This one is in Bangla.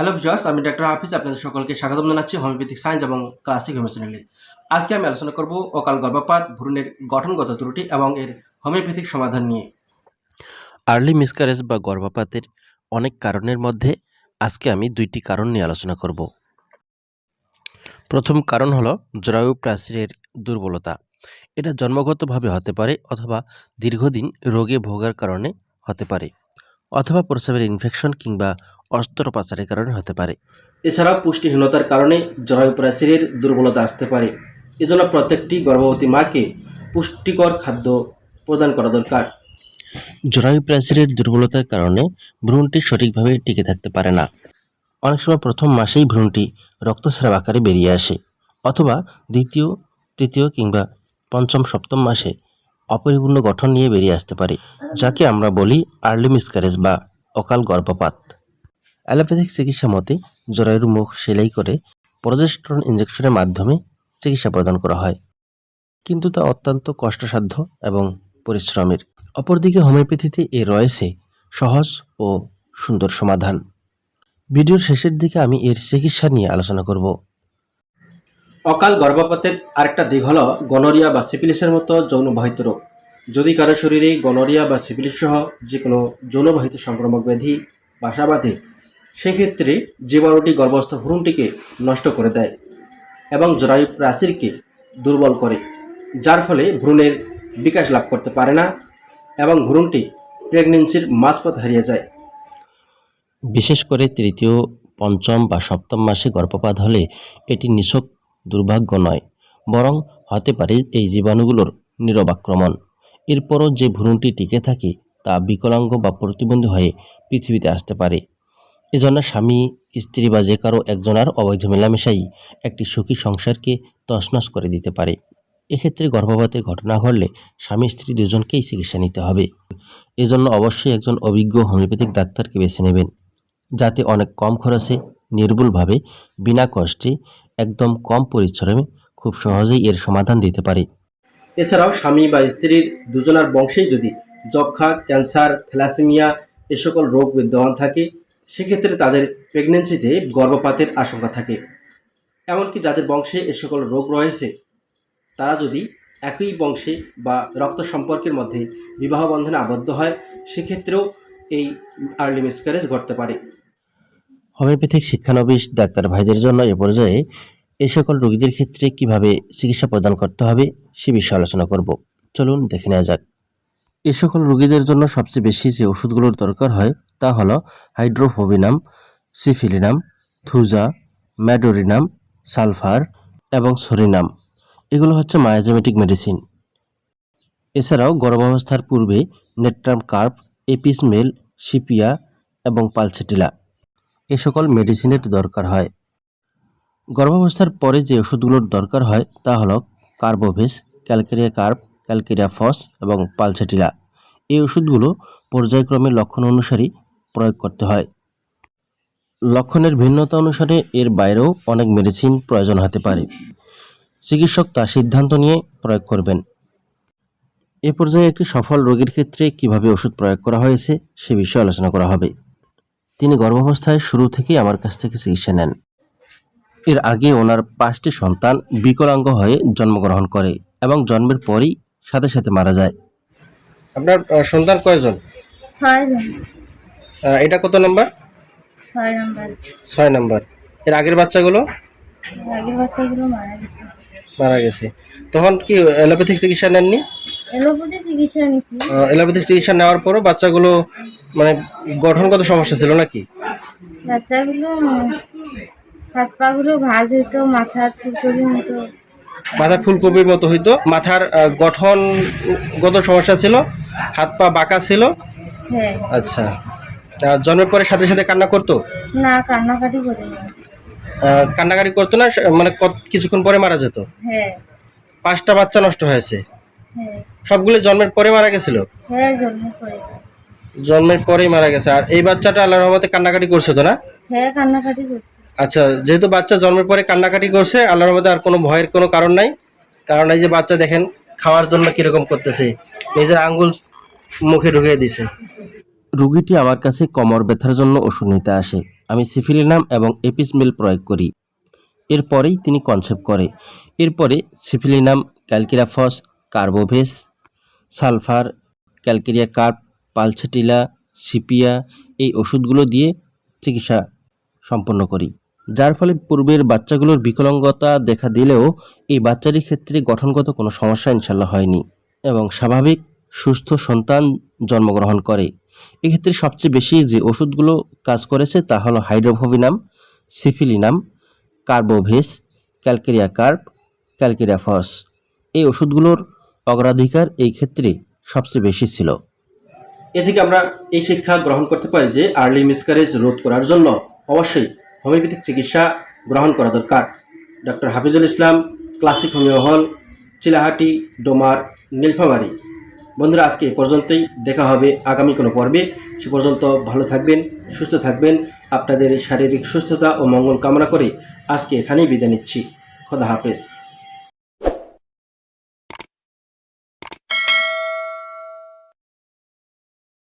হ্যালো ভিউয়ার্স আমি ডাক্তার হাফিজ আপনাদের সকলকে স্বাগতম জানাচ্ছি হোমিওপ্যাথিক সায়েন্স এবং ক্লাসিক হোমিও চ্যানেলে আজকে আমি আলোচনা করব অকাল গর্ভপাত, ভ্রূণের গঠনগত ত্রুটি এবং এর হোমিওপ্যাথিক সমাধান নিয়ে। আর্লি মিসক্যারেজ বা গর্ভপাতের অনেক কারণের মধ্যে আজকে আমি দুইটি কারণ নিয়ে আলোচনা করব। প্রথম কারণ হলো জরায়ু প্রাচীরের দুর্বলতা। এটা জন্মগতভাবে হতে পারে অথবা দীর্ঘদিন রোগে ভোগার কারণে হতে পারে। অথবা প্রস্রাবের ইনফেকশন কিংবা অস্ত্রোপচারের কারণে হতে পারে। এছাড়াও পুষ্টিহীনতার কারণে জরায়ু প্রাচীরের দুর্বলতা আসতে পারে। এজন্য প্রত্যেকটি গর্ভবতী মাকে পুষ্টিকর খাদ্য প্রদান করা দরকার। জরায়ু প্রাচীরের দুর্বলতার কারণে ভ্রূণটি সঠিকভাবে টিকে থাকতে পারে না। অনেক সময় প্রথম মাসেই ভ্রূণটি রক্তস্রাব আকারে বেরিয়ে আসে অথবা দ্বিতীয় তৃতীয় কিংবা পঞ্চম সপ্তম মাসে অপরিপূর্ণ গঠন নিয়ে বেরিয়ে আসতে পারে, যাকে আমরা বলি আর্লি মিসক্যারেজ বা অকাল গর্ভপাত। অ্যালোপ্যাথিক চিকিৎসা মতে, জরায়ুর মুখ সেলাই করে প্রজেস্ট্রন ইঞ্জেকশনের মাধ্যমে চিকিৎসা প্রদান করা হয়। কিন্তু তা অত্যন্ত কষ্টসাধ্য এবং পরিশ্রমের। অপরদিকে হোমিওপ্যাথিতে এ রয়েছে সহজ ও সুন্দর সমাধান। ভিডিওর শেষের দিকে আমি এর চিকিৎসা নিয়ে আলোচনা করব। অকাল গর্ভপাতের আরেকটা দিক হলো গনোরিয়া বা সিপিলিসের মতো যৌনবাহিত রোগ। যদি কারও শরীরে গনোরিয়া বা সিপিলিস সহ যে কোনো যৌনবাহিত সংক্রামক ব্যাধি, বাসা বাঁধে, সেক্ষেত্রে জীবাণুটি গর্ভস্থ ভ্রূণটিকে নষ্ট করে দেয় এবং জরায়ু প্রাচীরকে দুর্বল করে, যার ফলে ভ্রূণের বিকাশ লাভ করতে পারে না এবং ভ্রূণটি প্রেগনেন্সির মাঝপথ হারিয়ে যায়। বিশেষ করে তৃতীয়, পঞ্চম বা সপ্তম মাসে গর্ভপাত হলে এটি নিছক দুর্ভাগ্য নয়, বরং হতে পারে এই জীবাণুগুলোর নিরবাক্রমণ। এরপরও যে ভ্রূণটি টিকে থাকে, তা বিকলাঙ্গ বা প্রতিবন্ধী হয়ে পৃথিবীতে আসতে পারে। এজন্য স্বামী, স্ত্রী বা যে কারও একজনের অবৈধ মেলামেশাই একটি সুখী সংসারকে তছনছ করে দিতে পারে। এক্ষেত্রে গর্ভপাতের ঘটনা ঘটলে স্বামী, স্ত্রী দুজনকেই চিকিৎসা নিতে হবে। এজন্য অবশ্যই একজন অভিজ্ঞ হোমিওপ্যাথিক ডাক্তারকে বেছে নেবেন, যাতে অনেক কম খরচে, নির্ভুলভাবে, বিনা কষ্টে একদম কম পরিশ্রমে খুব সহজেই এর সমাধান দিতে পারে। এছাড়াও স্বামী বা স্ত্রীর দুজনার বংশেই যদি যক্ষা ক্যান্সার, থ্যালাসেমিয়া এ সকল রোগ বিদ্যমান থাকে, সেক্ষেত্রে তাদের প্রেগনেন্সিতে গর্ভপাতের আশঙ্কা থাকে। এমনকি যাদের বংশে এ সকল রোগ রয়েছে, তারা যদি একই বংশে বা রক্ত সম্পর্কের মধ্যে বিবাহ বন্ধনে আবদ্ধ হয়, সেক্ষেত্রেও এই আর্লি মিসক্যারেজ ঘটতে পারে। হোমিওপ্যাথিক শিক্ষানবিশ ডাক্তার ভাইদের জন্য এ পর্যায়ে এই সকল রোগীদের ক্ষেত্রে কীভাবে চিকিৎসা প্রদান করতে হবে সে বিষয়ে আলোচনা করব। চলুন দেখে নেওয়া যাক। এ সকল রোগীদের জন্য সবচেয়ে বেশি যে ওষুধগুলোর দরকার হয় তা হলো hydrophobinum syphilinum, thuja, medorrhinum, sulphur এবং সরিনাম। এগুলো হচ্ছে মায়াজেমেটিক মেডিসিন। এছাড়াও গর্ভাবস্থার পূর্বে natrum carb apis mel sepia এবং পালসেটিলা। এ সকল মেডিসিনের দরকার হয়। গর্ভাবস্থার পরে যে ওষুধগুলোর দরকার হয় তা হলো carbo veg, calcarea carb calcarea phos এবং পালসেটিলা। এই ওষুধগুলো পর্যায়ক্রমে লক্ষণ অনুসারেই প্রয়োগ করতে হয়। লক্ষণের ভিন্নতা অনুসারে এর বাইরেও অনেক মেডিসিন প্রয়োজন হতে পারে। চিকিৎসক তা সিদ্ধান্ত নিয়ে প্রয়োগ করবেন। এ পর্যায়ে একটি সফল রোগীর ক্ষেত্রে কীভাবে ওষুধ প্রয়োগ করা হয়েছে সে বিষয়ে আলোচনা করা হবে। তিনি গর্ভাবস্থায় শুরু থেকেই আমার কাছ থেকে চিকিৎসা নেন। এর আগে ওনার পাঁচটি সন্তান বিকলাঙ্গ হয়ে জন্মগ্রহণ করে এবং জন্মের পরই সাথে সাথে মারা যায়। আপনার সন্তান কয়জন? এটা কত নম্বর? ছয় নম্বর। ছয় নম্বর। এর আগের বাচ্চাগুলো? আগের বাচ্চাগুলো মারা গেছে। মারা গেছে। তখন কি অ্যালোপ্যাথিক চিকিৎসা নেননি? এলোপতি চিকিৎসা নিছি অ্যালোপ্যাথিক চিকিৎসা নেওয়ার পরও বাচ্চাগুলো মানে গঠনগত সমস্যা ছিল নাকি? বাচ্চাগুলো হাত পা গুলো ভাঁজ হইতো মাথা ফুলকপির মতো। মাথা ফুলকপির মতো হইতো মাথার গঠনগত সমস্যা ছিল হাত পা বাঁকা ছিল। হ্যাঁ। আচ্ছা জন্মের পরে সাথে সাথে কান্না করতো? না কান্নাকাটি করে না কান্নাকাটি করতো না মানে কত- কিছুক্ষণ পরে মারা যেত? হ্যাঁ। পাঁচটা বাচ্চা নষ্ট হয়েছে। হ্যাঁ। সবগুলো জন্মের পরে মারা গেছিল? হ্যাঁ জন্ম করে গেছে। জন্মের পরেই মারা গেছে। আর এই বাচ্চাটা আল্লাহর রহমতে কান্নাকাটি করছে তো না? হ্যাঁ কান্নাকাটি করছে। আচ্ছা যেহেতু বাচ্চা জন্মের পরে কান্নাকাটি করছে আল্লাহর মধ্যে আর কোনো ভয়ের কোনো কারণ নাই। কারণ এই যে বাচ্চা দেখেন খাওয়ার জন্য কীরকম করতেছে। নিজের আঙ্গুল মুখে ঢুকিয়ে দিছে। রোগীটি আমার কাছে কোমর ব্যথার জন্য ওষুধ নিতে আসে। আমি সিফিলিনাম এবং এপিসমিল প্রয়োগ করি। এরপরেই তিনি কনসেপ্ট করে। এরপরে syphilinum calc phos carbo veg sulphur calcarea carb pulsatilla sepia এই ওষুধগুলো দিয়ে চিকিৎসা সম্পন্ন করি। যার ফলে পূর্বের বাচ্চাগুলোর বিকলাঙ্গতা দেখা দিলেও এই বাচ্চাটির ক্ষেত্রে গঠনগত কোনো সমস্যা ইনশাল্লাহ হয়নি এবং স্বাভাবিক সুস্থ সন্তান জন্মগ্রহণ করে। এক্ষেত্রে সবচেয়ে বেশি যে ওষুধগুলো কাজ করেছে তা হলো hydrophobinum syphilinum, carbo veg, calcarea carb, calcarea phos. এই ওষুধগুলোর অগ্রাধিকার এই ক্ষেত্রে সবচেয়ে বেশি ছিল। এ থেকে আমরা এই শিক্ষা গ্রহণ করতে পারি যে আর্লি মিসকারেজ রোধ করার জন্য অবশ্যই হোমিওপ্যাথিক চিকিৎসা গ্রহণ করা দরকার। Doctor Hafizul Islam, classic homeo hall, Chilahati, Domar, Nilphamari. বন্ধুরা, আজকে এ পর্যন্তই। দেখা হবে আগামী কোনো পর্বে। সে পর্যন্ত ভালো থাকবেন, সুস্থ থাকবেন। আপনাদের শারীরিক সুস্থতা ও মঙ্গল কামনা করে আজকে এখানেই বিদায় নিচ্ছি। খোদা হাফেজ।